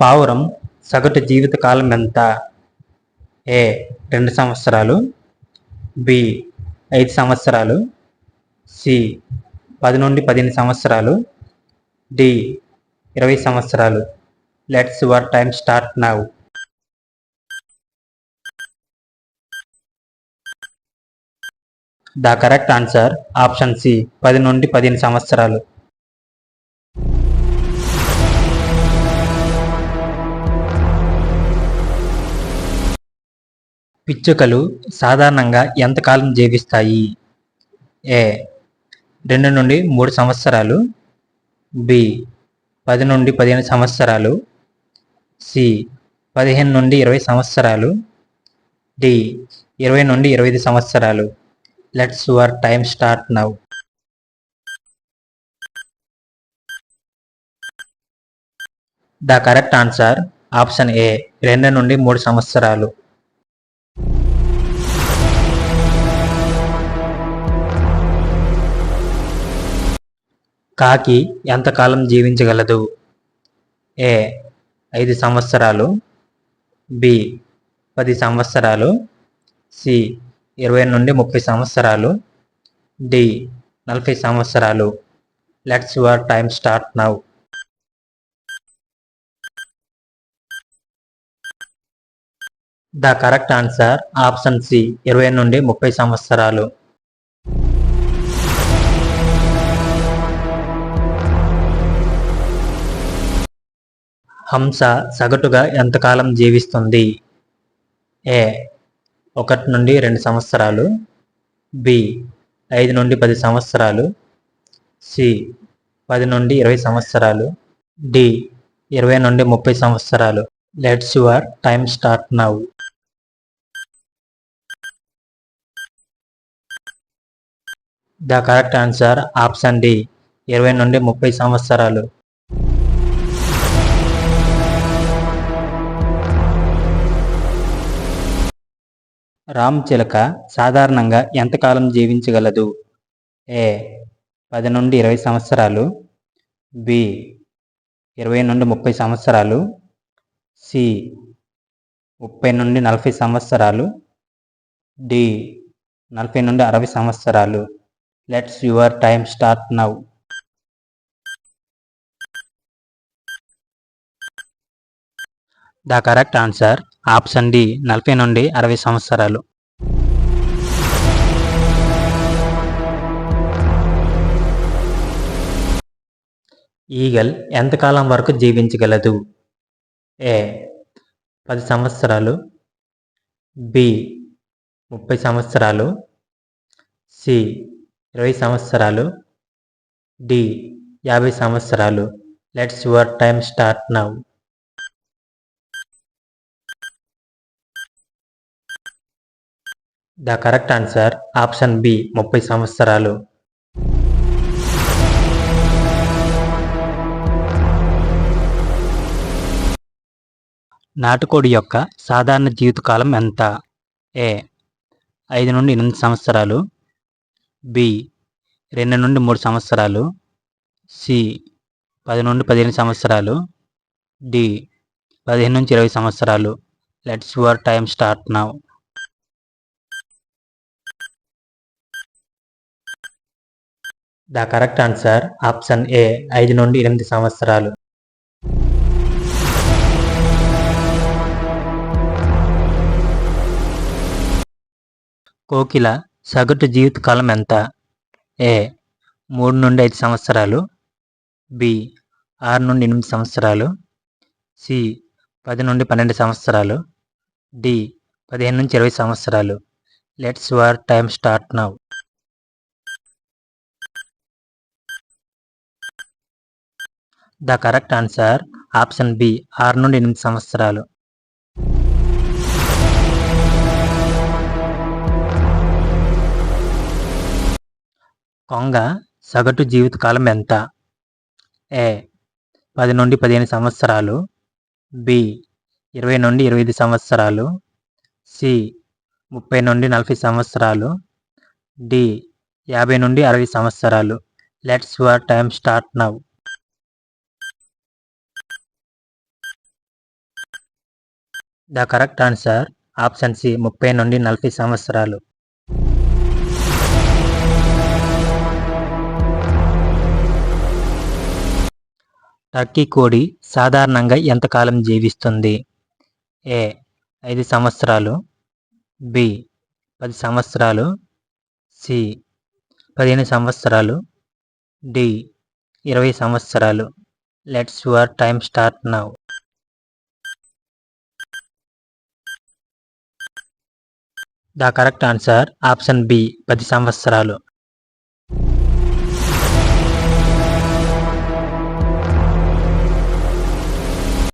పావురం సగటు జీవిత కాలం ఎంత? ఏ రెండు సంవత్సరాలు. బి ఐదు సంవత్సరాలు. సి పది నుండి పదిహేను సంవత్సరాలు. డి ఇరవై సంవత్సరాలు. Let's your time start now. The correct answer option C పది నుండి పదిహేను సంవత్సరాలు. పిచ్చుకలు సాధారణంగా ఎంతకాలం జీవిస్తాయి? ఏ రెండు నుండి మూడు సంవత్సరాలు. బి పది నుండి పదిహేను సంవత్సరాలు. సి పదిహేను నుండి ఇరవై సంవత్సరాలు. డి ఇరవై నుండి ఇరవై ఐదు సంవత్సరాలు. Let's your time start now the correct answer option A రెండు నుండి మూడు సంవత్సరాలు. కాకి ఎంతకాలం జీవించగలదు? ఏ ఐదు సంవత్సరాలు. బి పది సంవత్సరాలు. సి ఇరవై నుండి ముప్పై సంవత్సరాలు. డి నలభై సంవత్సరాలు. Let's your time start now the correct answer option C ఇరవై నుండి ముప్పై సంవత్సరాలు. హంస సగటుగా ఎంతకాలం జీవిస్తుంది? ఏ ఒకటి నుండి రెండు సంవత్సరాలు బి ఐదు నుండి పది సంవత్సరాలు సి పది నుండి ఇరవై సంవత్సరాలు డి ఇరవై నుండి ముప్పై సంవత్సరాలు. Let's your time start now the correct answer option D ఇరవై నుండి ముప్పై సంవత్సరాలు. రామ్ చిలక సాధారణంగా ఎంతకాలం జీవించగలదు? ఏ. పది నుండి ఇరవై సంవత్సరాలు. బి. ఇరవై నుండి ముప్పై సంవత్సరాలు. సి. ముప్పై నుండి నలభై సంవత్సరాలు. డి. నలభై నుండి అరవై సంవత్సరాలు. Let's your time start now. The correct answer option D నలభై నుండి అరవై సంవత్సరాలు. ఈగల్ ఎంతకాలం వరకు జీవించగలదు? ఏ పది సంవత్సరాలు. బి ముప్పై సంవత్సరాలు. సి ఇరవై సంవత్సరాలు. డి యాభై సంవత్సరాలు. Let's your time start now. The correct answer option B ముప్పై సంవత్సరాలు. నాటుకోడి యొక్క సాధారణ జీవితకాలం ఎంత? ఏ ఐదు నుండి ఎనిమిది సంవత్సరాలు. బి రెండు నుండి మూడు సంవత్సరాలు. సి పది నుండి పదిహేను సంవత్సరాలు. డి పదిహేను నుంచి ఇరవై సంవత్సరాలు. Let's your time start now. The correct answer option A ఐదు నుండి ఎనిమిది సంవత్సరాలు. కోకిల సగటు జీవితకాలం ఎంత? ఏ మూడు నుండి ఐదు సంవత్సరాలు. బి ఆరు నుండి ఎనిమిది సంవత్సరాలు. సి పది నుండి పన్నెండు సంవత్సరాలు. డి పదిహేను నుంచి ఇరవై సంవత్సరాలు. Let's your time start now. The correct answer option B ఆరు నుండి ఎనిమిది సంవత్సరాలు. కొంగ సగటు జీవితకాలం ఎంత? ఏ పది నుండి పదిహేను సంవత్సరాలు. బి ఇరవై నుండి ఇరవై ఐదు సంవత్సరాలు. సి ముప్పై నుండి నలభై సంవత్సరాలు. డి యాభై నుండి అరవై సంవత్సరాలు. Let's your time start now the correct answer option C ముప్పై నుండి నలభై సంవత్సరాలు. టర్కీ కోడి సాధారణంగా ఎంతకాలం జీవిస్తుంది? ఏ ఐదు సంవత్సరాలు. బి పది సంవత్సరాలు. సి పదిహేను సంవత్సరాలు. డి ఇరవై సంవత్సరాలు. Let's your time start now. The correct answer. Option B పది సంవత్సరాలు.